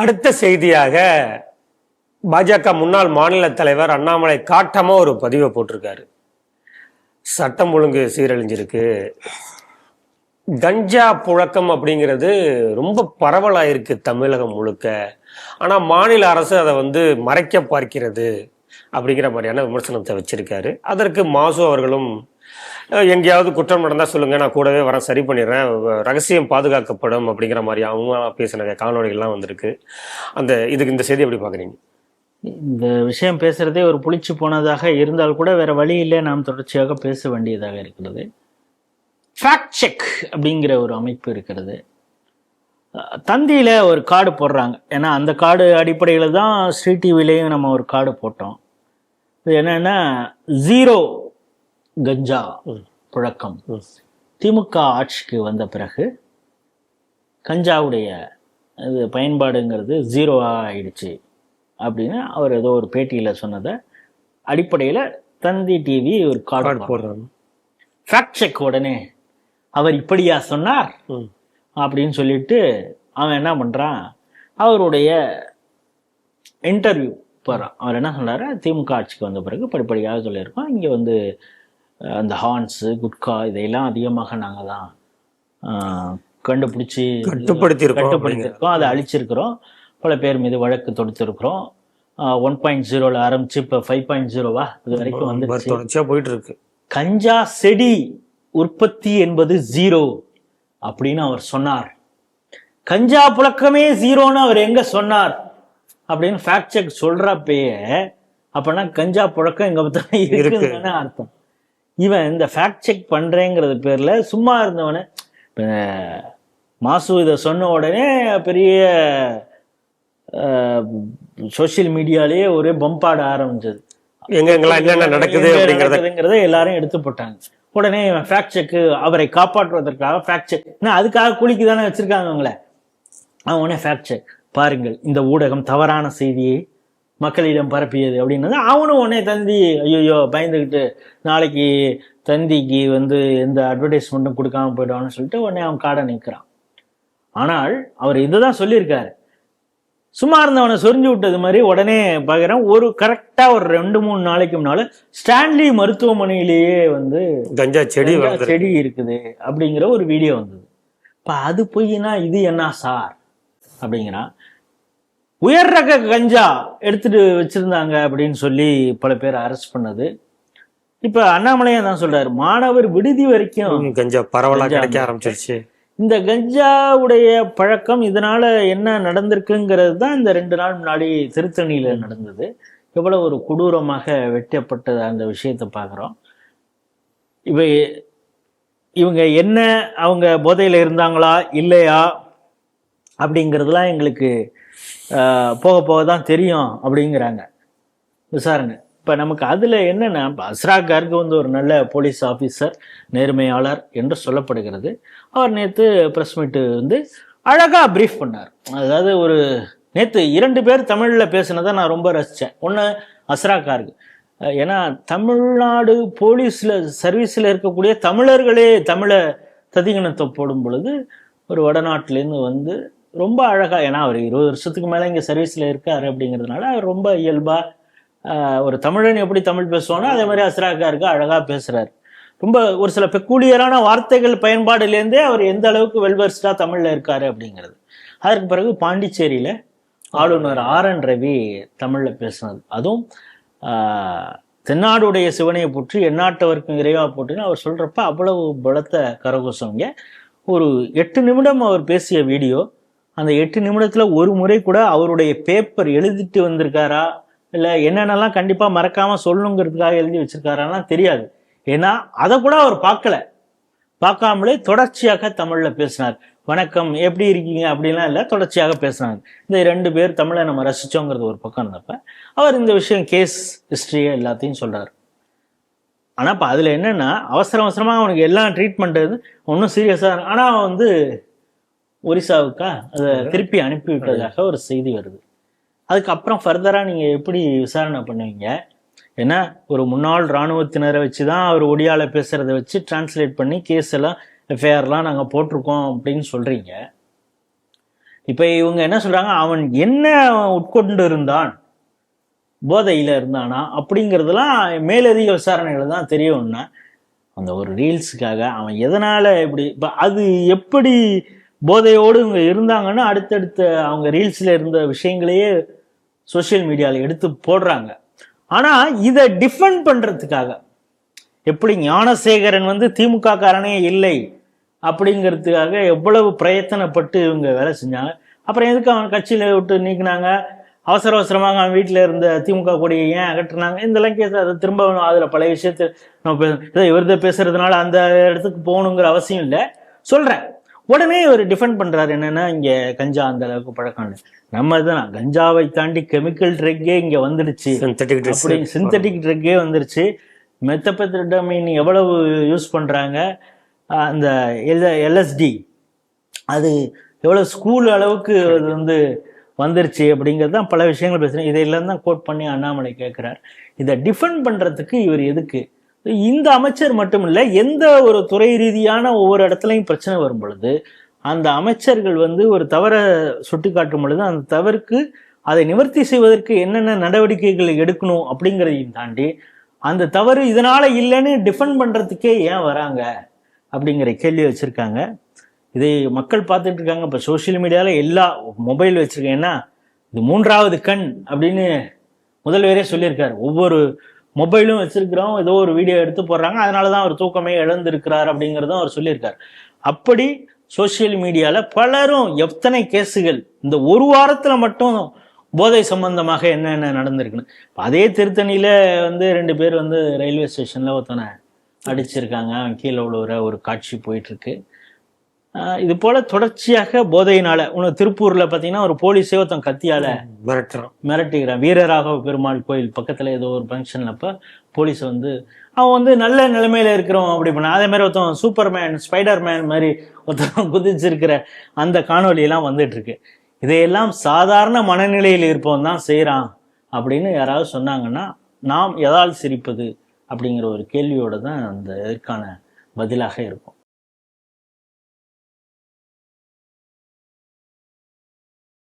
அடுத்த செய்தியாக பாஜக முன்னாள் மாநில தலைவர் அண்ணாமலை காட்டமாக ஒரு பதிவை போட்டிருக்காரு. சட்டம் ஒழுங்கு சீரழிஞ்சிருக்கு. கஞ்சா புழக்கம் அப்படிங்கிறது ரொம்ப பரவலாயிருக்கு தமிழகம் முழுக்க. ஆனால் மாநில அரசு அதை வந்து மறைக்க பார்க்கிறது அப்படிங்கிற மாதிரியான விமர்சனத்தை வச்சிருக்காரு. அதற்கு மாசு அவர்களும் எங்கேயாவது குற்றம் நடந்தால் சொல்லுங்க நான் கூடவே வரேன் சரி பண்ணிடுறேன். ரகசியம் பாதுகாக்கப்படும் அப்படிங்கிற மாதிரி அவங்க பேசின காணொலிகள்லாம் வந்திருக்கு. அந்த இதுக்கு இந்த செய்தி எப்படி பார்க்குறீங்க? இந்த விஷயம் பேசுகிறதே ஒரு புளிச்சு போனதாக இருந்தால் கூட வேற வழி இல்லை நாம் தொடர்ச்சியாக பேச வேண்டியதாக இருக்கிறது. ஃபேக்ட் செக் அப்படிங்கிற ஒரு அமைப்பு இருக்கிறது. தந்தியில் ஒரு கார்டு போடுறாங்க. ஏன்னா அந்த கார்டு அடிப்படையில் தான் ஸ்ரீ டிவிலையும் நம்ம ஒரு கார்டு போட்டோம். இது என்னென்னா ஜீரோ கஞ்சா புழக்கம். திமுக ஆட்சிக்கு வந்த பிறகு கஞ்சாவுடைய இது பயன்பாடுங்கிறது ஜீரோவாக ஆயிடுச்சு அப்படின்னு அவர் ஏதோ ஒரு பேட்டியில் சொன்னதை அடிப்படையில் தந்தி டிவி ஒரு கார்டு போடுறாங்க. ஃபேக்ட் செக் உடனே அவர் இப்படியா சொன்னார். அப்படின்னு சொல்லிட்டு அவன் என்ன பண்ணுறான் அவருடைய இன்டர்வியூ போகிறான் அவர் என்ன சொன்னார்? திமுக ஆட்சிக்கு வந்த பிறகு படிப்படியாக சொல்லியிருக்கோம் இங்கே வந்து அந்த ஹார்ன்ஸு குட்கா இதையெல்லாம் அதிகமாக நாங்கள் தான் கண்டுபிடிச்சி கட்டுப்படுத்தியிருக்கோம் கட்டுப்படுத்தியிருக்கோம் அதை அழிச்சிருக்கிறோம். பல பேர் மீது வழக்கு தொடுத்திருக்கிறோம். ஒன் பாயிண்ட் ஜீரோவில் ஆரம்பிச்சு இப்போ ஃபைவ் பாயிண்ட் ஜீரோவா இது வரைக்கும் தொடர்ச்சியா போயிட்டு இருக்கு கஞ்சா செடி உற்பத்தி என்பது ஜீரோ அப்படின்னு அவர் சொன்னார். கஞ்சா புழக்கமே ஜீரோன்னு அவர் எங்க சொன்னார்? அப்படின்னு ஃபேக்ட் செக் சொல்றப்பயே அப்பனா கஞ்சா புழக்கம் எங்க பார்த்தாலும் இருக்குன்னு அர்த்தம். இவன் இந்த ஃபேக்ட் செக் பண்றேங்கிறது பேர்ல சும்மா இருந்தவன இப்ப மாசு இதை சொன்ன உடனே பெரிய சோஷியல் மீடியாலேயே ஒரே பம்பாட ஆரம்பிச்சது. எங்க எங்கெல்லாம் என்னென்ன நடக்குது எல்லாரும் எடுத்து போட்டாங்க. உடனே ஃபேக்ட் செக் அவரை காப்பாற்றுவதற்காக ஃபேக்ட் செக் அதுக்காக குளிக்கு தானே வச்சிருக்காங்க அவங்கள அவன் உடனே ஃபேக்ட் செக் பாருங்கள் இந்த ஊடகம் தவறான செய்தியை மக்களிடம் பரப்பியது அப்படின்னது அவனும் உடனே தந்தி ஐயோ பயந்துக்கிட்டு நாளைக்கு தந்திக்கு வந்து எந்த அட்வர்டைஸ்மெண்ட்டும் கொடுக்காம போயிடுவான்னு சொல்லிட்டு உடனே அவன் காடை நிற்கிறான் ஆனால் அவர் இதுதான் சொல்லியிருக்காரு. சும்மா இருந்தவனை சொரிஞ்சு விட்டது மாதிரி உடனே பார்க்குறேன் ஒரு கரெக்டாக ஒரு ரெண்டு மூணு நாளைக்கு முன்னால ஸ்டான்லி மருத்துவமனையிலேயே வந்து கஞ்சா செடி செடி இருக்குது அப்படிங்கிற ஒரு வீடியோ வந்தது. இப்போ அது பொய்னா இது என்ன சார்? அப்படிங்கிறான். உயர் ரக கஞ்சா எடுத்துட்டு வச்சிருந்தாங்க அப்படின்னு சொல்லி பல பேர் அரெஸ்ட் பண்ணது. இப்ப அண்ணாமலையா தான் சொல்றாரு மாணவர் விடுதி வரைக்கும் கஞ்சா பரவலா கஞ்சா கிடைக்க ஆரம்பிச்சிருச்சு. இந்த கஞ்சாவுடைய பழக்கம் இதனால என்ன நடந்திருக்குங்கிறது தான் இந்த ரெண்டு நாள் முன்னாடி திருத்தணியில நடந்தது. எவ்வளவு ஒரு கொடூரமாக வெட்டப்பட்ட அந்த விஷயத்தை பார்க்குறோம். இவ இவங்க என்ன அவங்க போதையில் இருந்தாங்களா இல்லையா அப்படிங்கிறதுலாம் எங்களுக்கு போக போக தான் தெரியும் அப்படிங்கிறாங்க. விசாரணை. இப்போ நமக்கு அதில் என்னென்னா இப்போ அஸ்ரா கார்க் வந்து ஒரு நல்ல போலீஸ் ஆஃபீஸர் நேர்மையாளர் என்று சொல்லப்படுகிறது. அவர் நேற்று ப்ரெஸ் மீட்டு வந்து அழகாக ப்ரீஃப் பண்ணார். அதாவது ஒரு நேற்று இரண்டு பேர் தமிழில் பேசினதை நான் ரொம்ப ரசித்தேன் ஒன்று அஸ்ரா கார்க். ஏன்னா தமிழ்நாடு போலீஸில் சர்வீஸில் இருக்கக்கூடிய தமிழர்களே தமிழை ததிகணத்தை போடும் பொழுது ஒரு வடநாட்டிலேருந்து வந்து ரொம்ப அழகாக ஏன்னா அவர் இருபது வருஷத்துக்கு மேலே இங்கே சர்வீஸில் இருக்கார் அப்படிங்கிறதுனால அவர் ரொம்ப இயல்பாக ஒரு தமிழன் எப்படி தமிழ் பேசுவானோ அதே மாதிரி அஸ்ராக்காருக்கு அழகாக பேசுகிறார் ரொம்ப ஒரு சில பெக்கூலியரான வார்த்தைகள் பயன்பாடுலேருந்தே அவர் எந்த அளவுக்கு வெல்வர்ஸ்டாக தமிழில் இருக்கார் அப்படிங்கிறது. அதற்கு பிறகு பாண்டிச்சேரியில் ஆளுநர் ஆர் என் ரவி தமிழில் பேசினது. அதுவும் தென்னாடுடைய சிவனையை போற்றி எந்நாட்டவருக்கும் இறைவாக போட்டுன்னு அவர் சொல்கிறப்ப அவ்வளவு பலத்த கரகோசம் ஒரு எட்டு நிமிடம் அவர் பேசிய வீடியோ அந்த எட்டு நிமிடத்தில் ஒரு முறை கூட அவருடைய பேப்பர் எழுதிட்டு வந்திருக்காரா? இல்லை என்னென்னலாம் கண்டிப்பாக மறக்காமல் சொல்லணுங்கிறதுக்காக எழுதி வச்சிருக்காராலாம் தெரியாது. ஏன்னா அதை கூட அவர் பார்க்கல. பார்க்காமலே தொடர்ச்சியாக தமிழில் பேசினார். வணக்கம் எப்படி இருக்கீங்க? அப்படிலாம் இல்லை தொடர்ச்சியாக பேசினாங்க. இந்த ரெண்டு பேர் தமிழை நம்ம ரசிச்சோங்கிறது ஒரு பக்கம் இருந்தப்ப அவர் இந்த விஷயம் கேஸ் ஹிஸ்ட்ரியை எல்லாத்தையும் சொல்றாரு. ஆனால் இப்போ அதில் என்னென்னா அவசர அவசரமாக அவனுக்கு எல்லாம் ட்ரீட்மெண்ட் ஒன்றும் சீரியஸாக ஆனால் அவன் வந்து ஒரிசாவுக்கா? அதை திருப்பி அனுப்பி விட்டதாக ஒரு செய்தி வருது. அதுக்கப்புறம் ஃபர்தராக நீங்கள் எப்படி விசாரணை பண்ணுவீங்க? ஏன்னா ஒரு முன்னாள் இராணுவத்தினரை வச்சு தான் அவர் ஒடியால பேசுகிறத வச்சு டிரான்ஸ்லேட் பண்ணி கேஸ் எல்லாம் எஃப்ஐஆர்லாம் நாங்கள் போட்டிருக்கோம் அப்படின்னு சொல்கிறீங்க இப்ப இவங்க என்ன சொல்றாங்க? அவன் என்ன உட்கொண்டு இருந்தான் போதையில இருந்தானா? அப்படிங்கிறதெல்லாம் மேலதிக விசாரணைகள் தான் தெரியணும்னா அந்த ஒரு ரீல்ஸுக்காக அவன் எதனால இப்படி இப்ப அது எப்படி போதையோடு இவங்க இருந்தாங்கன்னு அடுத்தடுத்த அவங்க ரீல்ஸில் இருந்த விஷயங்களையே சோஷியல் மீடியாவில் எடுத்து போடுறாங்க. ஆனால் இதை டிஃபெண்ட் பண்ணுறதுக்காக எப்படி ஞானசேகரன் வந்து திமுக காரனே இல்லை அப்படிங்கிறதுக்காக எவ்வளவு பிரயத்தனப்பட்டு இவங்க வேலை செஞ்சாங்க. அப்புறம் எதுக்கு அவன் கட்சியில் விட்டு நீக்கினாங்க? அவசர அவசரமாக அவன் வீட்டில் இருந்த திமுக கொடியை ஏன் அகற்றுனாங்க? இதெல்லாம் கேஸ் அதை திரும்ப அதில் பழைய விஷயத்தை நம்ம பே- இவர்த பேசுறதுனால அந்த இடத்துக்கு போகணுங்கிற அவசியம் இல்லை. சொல்கிறேன் உடனே இவர் டிஃபெண்ட் பண்றாரு. என்னன்னா இங்க கஞ்சா அந்த அளவுக்கு பழக்கம் இல்லை. நம்ம தான் கஞ்சாவை தாண்டி கெமிக்கல் ட்ரக்கே இங்க வந்துடுச்சு. அப்படி சிந்தட்டிக் ட்ரக்கே வந்துருச்சு. மெத்தபெத்தடமின் எவ்வளவு யூஸ் பண்றாங்க? அஹ் அந்த எல்எஸ்டி. அது எவ்வளவு ஸ்கூல் அளவுக்கு அது வந்து வந்துருச்சு அப்படிங்கிறது தான் பல விஷயங்கள் பேசுறேன். இதையெல்லாம் தான் கோட் பண்ணி அண்ணாமலை கேட்கிறார் இதை டிஃபெண்ட் பண்றதுக்கு இவர் எதுக்கு? இந்த அமைச்சர் மட்டும் எந்த ஒரு துறை ரீதியான ஒவ்வொரு இடத்துலையும் பிரச்சனை வரும் பொழுது அந்த அமைச்சர்கள் வந்து ஒரு தவறை சுட்டி காட்டும் பொழுது அந்த தவறுக்கு அதை நிவர்த்தி செய்வதற்கு என்னென்ன நடவடிக்கைகளை எடுக்கணும் அப்படிங்கிறதையும் தாண்டி அந்த தவறு இதனால இல்லைன்னு டிஃபெண்ட் பண்றதுக்கே ஏன் வராங்க அப்படிங்கிற கேள்வி வச்சிருக்காங்க. இதை மக்கள் பார்த்துட்டு இருக்காங்க. இப்போ சோஷியல் மீடியால எல்லா மொபைல் வச்சிருக்கேன்னா இது மூன்றாவது கண் அப்படின்னு முதல்வரே சொல்லியிருக்காரு. ஒவ்வொரு மொபைலும் வச்சிருக்கிறோம். ஏதோ ஒரு வீடியோ எடுத்து போடுறாங்க. அதனால தான் அவர் தூக்கமே இழந்திருக்கிறார் அப்படிங்கிறதும் அவர் சொல்லியிருக்காரு. அப்படி சோஷியல் மீடியால பலரும் எத்தனை கேஸுகள் இந்த ஒரு வாரத்துல மட்டும் போதை சம்பந்தமாக என்னென்ன நடந்திருக்குன்னு. அதே திருத்தணியில வந்து ரெண்டு பேர் வந்து ரயில்வே ஸ்டேஷன்ல ஒருத்தனை அடிச்சிருக்காங்க. கீழே விழுவுற ஒரு காட்சி போயிட்டு இருக்கு. இது போல தொடர்ச்சியாக போதையினால உனக்கு திருப்பூர்ல பாத்தீங்கன்னா ஒரு போலீஸே ஒருத்தன் கத்தியால மிரட்டுறான். மிரட்டிக்கிறான் வீரராகவ பெருமாள் கோயில் பக்கத்துல ஏதோ ஒரு ஃபங்க்ஷன்ல அப்ப போலீஸ் வந்து அவன் வந்து நல்ல நிலைமையில இருக்கிறவன் அப்படி பண்ண அதே மாதிரி ஒருத்தன் சூப்பர்மேன் ஸ்பைடர் மேன் மாதிரி ஒருத்தன் குதிச்சிருக்கிற அந்த காணொளி எல்லாம் வந்துட்டு இருக்கு இதையெல்லாம் சாதாரண மனநிலையில் இருப்பவன் தான் செய்றான் அப்படின்னு யாராவது சொன்னாங்கன்னா நாம் எதால் சிரிப்பது அப்படிங்கிற ஒரு கேள்வியோட தான் அந்த இதற்கான பதிலாக இருக்கும்.